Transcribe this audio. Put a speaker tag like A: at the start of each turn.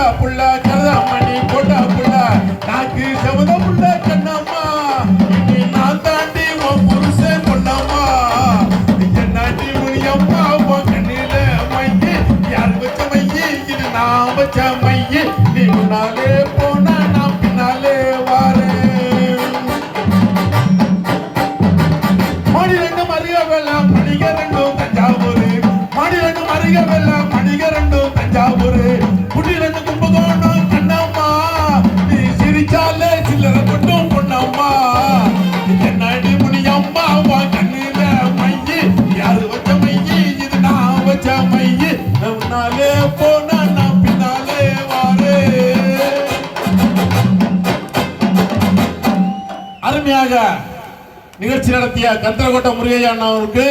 A: போட்டா புள்ள சரதாமணி போட்டா புள்ள. நாக்கு செவத புள்ள சென்னம்மா. இனி நான் தாண்டி உன் புருஷே பொண்ணம்மா சென்னாண்டி முனியம்மா உன் கண்ணில மையி. யார் வச்ச மையி? இது நான் வச்ச மையி. நீ முன்னாலே போனா நான் பின்னாலே வாரேன். மாடி ரெண்டும் அறிய வேலாம் மாடி ரெண்டும் அறிய வேலாம் பின்னாலே போனா பின்னாலே அருமையாக நிகழ்ச்சி நடத்திய கத்திரகோட்டை முருகையா அண்ணாவுக்கு